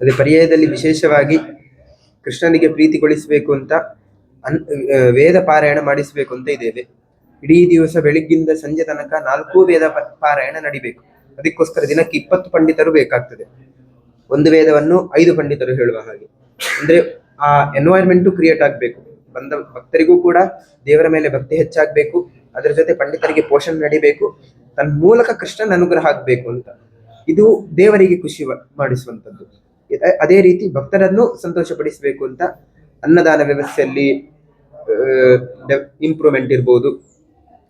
ಅದೇ ಪರ್ಯಾಯದಲ್ಲಿ ವಿಶೇಷವಾಗಿ ಕೃಷ್ಣನಿಗೆ ಪ್ರೀತಿಗೊಳಿಸಬೇಕು ಅಂತ ಅನ್ ವೇದ ಪಾರಾಯಣ ಮಾಡಿಸಬೇಕು ಅಂತ ಇದ್ದೇವೆ. ಇಡೀ ದಿವಸ ಬೆಳಿಗ್ಗಿಂದ ಸಂಜೆ ತನಕ ನಾಲ್ಕು ವೇದ ಪಾರಾಯಣ ನಡಿಬೇಕು. ಅದಕ್ಕೋಸ್ಕರ ದಿನಕ್ಕೆ ಇಪ್ಪತ್ತು ಪಂಡಿತರು ಬೇಕಾಗ್ತದೆ. ಒಂದು ವೇದವನ್ನು ಐದು ಪಂಡಿತರು ಹೇಳುವ ಹಾಗೆ. ಅಂದ್ರೆ ಆ ಎನ್ವೈರ್ಮೆಂಟು ಕ್ರಿಯೇಟ್ ಆಗಬೇಕು. ಬಂದ ಭಕ್ತರಿಗೂ ಕೂಡ ದೇವರ ಮೇಲೆ ಭಕ್ತಿ ಹೆಚ್ಚಾಗಬೇಕು. ಅದರ ಜೊತೆ ಪಂಡಿತರಿಗೆ ಪೋಷಣೆ ನಡಿಬೇಕು. ತನ್ನ ಮೂಲಕ ಕೃಷ್ಣನ ಅನುಗ್ರಹ ಆಗಬೇಕು ಅಂತ. ಇದು ದೇವರಿಗೆ ಖುಷಿ ಮಾಡಿಸುವಂಥದ್ದು ಅದೇ ರೀತಿ ಭಕ್ತರನ್ನು ಸಂತೋಷಪಡಿಸಬೇಕು ಅಂತ ಅನ್ನದಾನ ವ್ಯವಸ್ಥೆಯಲ್ಲಿ ಇಂಪ್ರೂವ್ಮೆಂಟ್ ಇರ್ಬೋದು.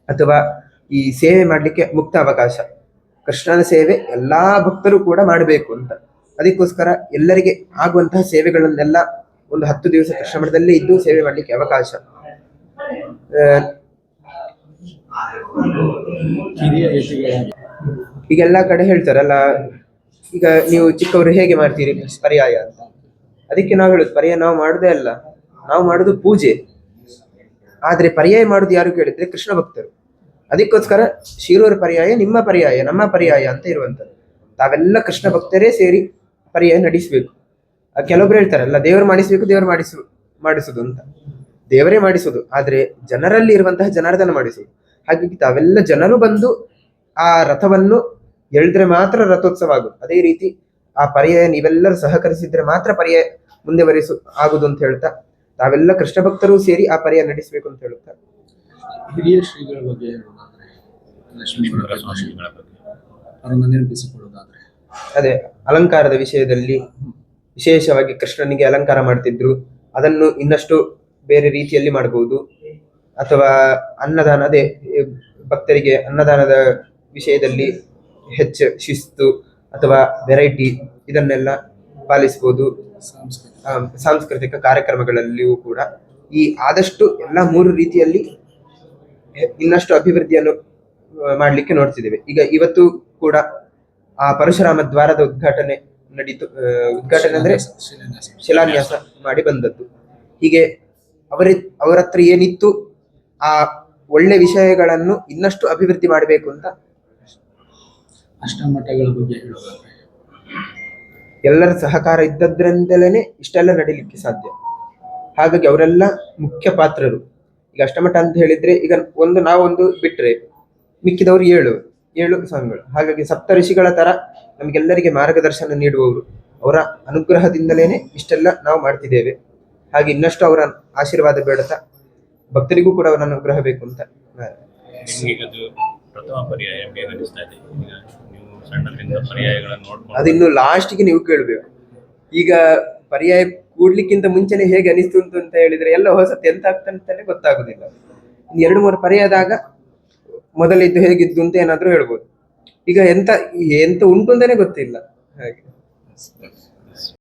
ಅಥವಾ ಈ ಸೇವೆ ಮಾಡಲಿಕ್ಕೆ ಮುಕ್ತ ಅವಕಾಶ. ಕೃಷ್ಣನ ಸೇವೆ ಎಲ್ಲ ಭಕ್ತರು ಕೂಡ ಮಾಡಬೇಕು ಅಂತ. ಅದಕ್ಕೋಸ್ಕರ ಎಲ್ಲರಿಗೆ ಆಗುವಂತಹ ಸೇವೆಗಳನ್ನೆಲ್ಲ ಒಂದು ಹತ್ತು ದಿವಸ ಕೃಷ್ಣ ಮಠದಲ್ಲೇ ಇದ್ದು ಸೇವೆ ಮಾಡಲಿಕ್ಕೆ ಅವಕಾಶ. ಆ, ಕಿರಿಯ ಯತಿಗಳಾಗಿ ಈಗ ಎಲ್ಲಾ ಕಡೆ ಹೇಳ್ತಾರಲ್ಲ ಈಗ ನೀವು ಚಿಕ್ಕವರು ಹೇಗೆ ಮಾಡ್ತೀರಿ ಪರ್ಯಾಯ ಅಂತ? ಅದಕ್ಕೆ ನಾವು ಹೇಳುದು, ಪರ್ಯಾಯ ನಾವು ಮಾಡುದೇ ಅಲ್ಲ. ನಾವು ಮಾಡುದು ಪೂಜೆ. ಆದ್ರೆ ಪರ್ಯಾಯ ಮಾಡುದು ಯಾರು ಕೇಳಿದ್ರೆ ಕೃಷ್ಣ ಭಕ್ತರು. ಅದಕ್ಕೋಸ್ಕರ ಶಿರೂರ ಪರ್ಯಾಯ, ನಿಮ್ಮ ಪರ್ಯಾಯ, ನಮ್ಮ ಪರ್ಯಾಯ ಅಂತ ಇರುವಂತದ್ದು. ತಾವೆಲ್ಲ ಕೃಷ್ಣ ಭಕ್ತರೇ ಸೇರಿ ಪರ್ಯಾಯ ನಡೆಸಬೇಕು. ಕೆಲವೊಬ್ರು ಹೇಳ್ತಾರಲ್ಲ ದೇವರು ಮಾಡಿಸ್ಬೇಕು, ದೇವರು ಮಾಡಿಸು, ಮಾಡಿಸುದು ಅಂತ. ದೇವರೇ ಮಾಡಿಸುದು, ಆದ್ರೆ ಜನರಲ್ಲಿ ಇರುವಂತಹ ಜನಾರ್ದನ ಮಾಡಿಸುದು. ಹಾಗಾಗಿ ತಾವೆಲ್ಲ ಜನರು ಬಂದು ಆ ರಥವನ್ನು ಎಳೆದ್ರೆ ಮಾತ್ರ ರಥೋತ್ಸವ ಆಗುದು. ಅದೇ ರೀತಿ ಆ ಪರ್ಯಾಯ ನೀವೆಲ್ಲರೂ ಸಹಕರಿಸಿದ್ರೆ ಮಾತ್ರ ಪರ್ಯಾಯ ಮುಂದೆ ಬರೆಸು ಆಗುದು ಅಂತ ಹೇಳ್ತಾ ತಾವೆಲ್ಲ ಕೃಷ್ಣ ಭಕ್ತರು ಸೇರಿ ಆ ಪರ್ಯಾಯ ನಡೆಸಬೇಕು ಅಂತ ಹೇಳುತ್ತಾ? ಹಿರಿಯ ಶ್ರೀಗಳ ಬಗ್ಗೆ ನೆನಪಿಸಿಕೊಳ್ಳೋದಾದ್ರೆ ಅದೇ ಅಲಂಕಾರದ ವಿಷಯದಲ್ಲಿ ವಿಶೇಷವಾಗಿ ಕೃಷ್ಣನಿಗೆ ಅಲಂಕಾರ ಮಾಡ್ತಿದ್ರು ಅದನ್ನು ಇನ್ನಷ್ಟು ಬೇರೆ ರೀತಿಯಲ್ಲಿ ಮಾಡಬಹುದು ಅಥವಾ ಅನ್ನದಾನ ಅದೇ ಭಕ್ತರಿಗೆ ಅನ್ನದಾನದ ವಿಷಯದಲ್ಲಿ ಹೆಚ್ಚು ಶಿಸ್ತು ಅಥವಾ ವೆರೈಟಿ ಇದನ್ನೆಲ್ಲ ಪಾಲಿಸಬಹುದು ಸಾಂಸ್ಕೃತಿಕ. ಕಾರ್ಯಕ್ರಮಗಳಲ್ಲಿಯೂ ಕೂಡ. ಈ ಆದಷ್ಟು ಎಲ್ಲ ಮೂರು ರೀತಿಯಲ್ಲಿ ಇನ್ನಷ್ಟು ಅಭಿವೃದ್ಧಿಯನ್ನು ಮಾಡಲಿಕ್ಕೆ ನೋಡ್ತಿದ್ದೇವೆ. ಈಗ ಇವತ್ತು ಕೂಡ ಆ ಪರಶುರಾಮ ದ್ವಾರದ ಉದ್ಘಾಟನೆ ನಡೀತು ಉದ್ಘಾಟನೆ ಅಂದ್ರೆ ಶಿಲಾನ್ಯಾಸ. ಶಿಲಾನ್ಯಾಸ ಮಾಡಿ ಬಂದದ್ದು. ಹೀಗೆ ಅವರ ಅವರ ಹತ್ರ ಏನಿತ್ತು ಆ ಒಳ್ಳೆ ವಿಷಯಗಳನ್ನು ಇನ್ನಷ್ಟು ಅಭಿವೃದ್ಧಿ ಮಾಡಬೇಕು ಅಂತ ಅಷ್ಟಮಠಗಳ ಬಗ್ಗೆ ಹೇಳೋದಾದ್ರೆ. ಎಲ್ಲರ ಸಹಕಾರ ಇದ್ದದ್ರಿಂದಲೇ ಇಷ್ಟೆಲ್ಲ ನಡೀಲಿಕ್ಕೆ ಸಾಧ್ಯ. ಹಾಗಾಗಿ ಅವರೆಲ್ಲ ಮುಖ್ಯ ಪಾತ್ರರು. ಈಗ ಅಷ್ಟಮಠ ಅಂತ ಹೇಳಿದ್ರೆ ಈಗ ಒಂದು ನಾವೊಂದು ಬಿಟ್ರೆ ಮಿಕ್ಕಿದವರು ಏಳು ಏಳು ಸ್ವಾಮಿಗಳು. ಹಾಗಾಗಿ ಸಪ್ತ ಋಷಿಗಳ ತರ ನಮಗೆಲ್ಲರಿಗೆ ಮಾರ್ಗದರ್ಶನ ನೀಡುವವರು. ಅವರ ಅನುಗ್ರಹದಿಂದಲೇನೆ ಇಷ್ಟೆಲ್ಲ ನಾವು ಮಾಡ್ತಿದ್ದೇವೆ. ಹಾಗೆ ಇನ್ನಷ್ಟು ಅವರ ಆಶೀರ್ವಾದ ಬೇಡತ ಭಕ್ತರಿಗೂ ಕೂಡ ಅವರ ಅನುಗ್ರಹ ಬೇಕು ಅಂತ ನಿಮ್ಗೆ ಅದು ಪ್ರಥಮ ಪರ್ಯಾಯ ಸಣ್ಣದ್ರಿಂದ ಪರ್ಯಾಯಗಳನ್ನು ನೋಡ್ಕೊಂಡು ಅದಿನ್ನು ಲಾಸ್ಟ್ಗೆ ನೀವು ಕೇಳಬೇಕು. ಈಗ ಪರ್ಯಾಯ ಕೂಡ್ಲಿಕ್ಕಿಂತ ಮುಂಚೆನೆ ಹೇಗೆ ಅನಿಸ್ತು ಅಂತ ಅಂತ ಹೇಳಿದ್ರೆ ಎಲ್ಲ ಹೊಸತ್ ಎಂತ ಆಗ್ತಂತಾನೆ ಗೊತ್ತಾಗುದಿಲ್ಲ. ಇನ್ನು ಎರಡು ಮೂರು ಪರ್ಯಾಯದಾಗ ಮೊದಲಿದ್ದು ಹೇಗಿದ್ದು ಅಂತ ಏನಾದ್ರೂ ಹೇಳ್ಬೋದು. ಈಗ ಎಂತ ಎಂತ ಉಂಟು ಅಂತಾನೆ ಗೊತ್ತಿಲ್ಲ. ಹಾಗೆ.